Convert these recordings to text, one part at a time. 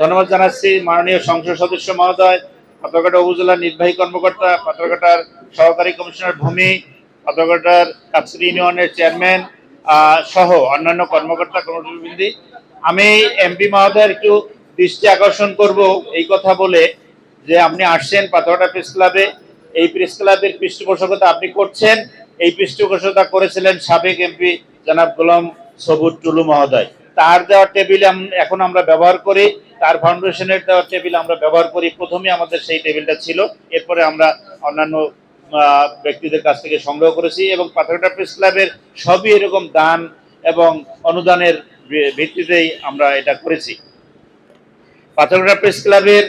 ধন্যবাদ জানাচ্ছি মাননীয় সংসদ সদস্য মহোদয় পাথরঘাটা উপজেলার নির্বাহী কর্মকর্তা পাথরঘাটার সহকারী কমিশনার ভূমি পাথরঘাটার কাপসিরি ইউনিয়নের চেয়ারম্যান সহ অন্যান্য কর্মকর্তা কর্মচারী আমি এমপি মহোদয়ের একটু দৃষ্টি আকর্ষণ করব এই কথা বলে যে আপনি আসছেন পাথরঘাটা প্রেস ক্লাবে, এই প্রেস ক্লাবের পৃষ্ঠপোষকতা আপনি করছেন, এই পৃষ্ঠপোষকতা করেছিলেন সাবেক এমপি জনাব গোলাম সবুজ টুলু মহোদয়। তার দেওয়া টেবিল এখন আমরা ব্যবহার করি তার ফাউন্ডেশনের দেওয়া টেবিল আমরা ব্যবহার করি। প্রথমে আমাদের সেই টেবিলটা ছিল। এরপরে আমরা অন্যান্য ব্যক্তিদের কাছ থেকে সংগ্রহ করেছি এবং পাথরঘাটা প্রেস ক্লাবের সবই এরকম দান এবং অনুদানের ভিত্তিতেই আমরা এটা করেছি। পাথরঘাটা প্রেস ক্লাবের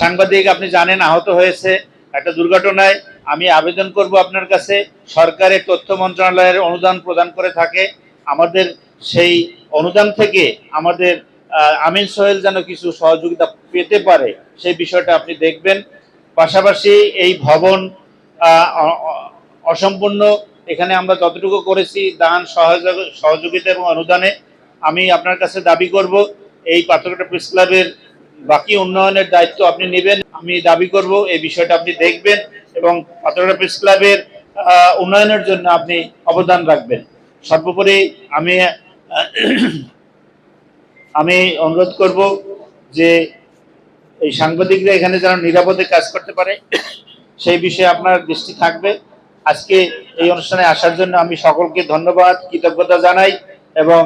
সাংবাদিক আপনি জানেন, আহত হয়েছে একটা দুর্ঘটনায়। আমি আবেদন করব আপনার কাছে। সরকারের তথ্য মন্ত্রণালয়ের অনুদান প্রদান করে থাকে। আমাদের সেই অনুদান থেকে আমাদের আমিন সোহেল যেন কিছু সহযোগিতা পেতে পারে, সেই বিষয়টা আপনি দেখবেন। পাশাপাশি এই ভবন অসম্পূর্ণ। এখানে আমরা যতটুকু করেছি, দান, সহযোগ- সহযোগিতা এবং অনুদানে আমি আপনার কাছে দাবি করব, এই পাথরঘাটা প্রেস ক্লাবের বাকি উন্নয়নের দায়িত্ব আপনি নেবেন, আমি দাবি করব, এই বিষয়টা আপনি দেখবেন এবং পাথরঘাটা প্রেস ক্লাবের উন্নয়নের জন্য আপনি অবদান রাখবেন। সর্বোপরি আমি আমি অনুরোধ করব যে এই সাংবাদিকরা এখানে যেন নিরাপদে কাজ করতে পারে, সেই বিষয়ে আপনার দৃষ্টি থাকবে। আজকে এই অনুষ্ঠানে আসার জন্য আমি সকলকে ধন্যবাদ, কৃতজ্ঞতা জানাই এবং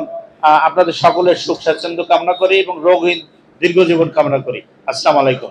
আপনাদের সকলের সুখ স্বাচ্ছন্দ্য কামনা করি এবং রোগহীন দীর্ঘ জীবন কামনা করি। আসসালাম আলাইকুম।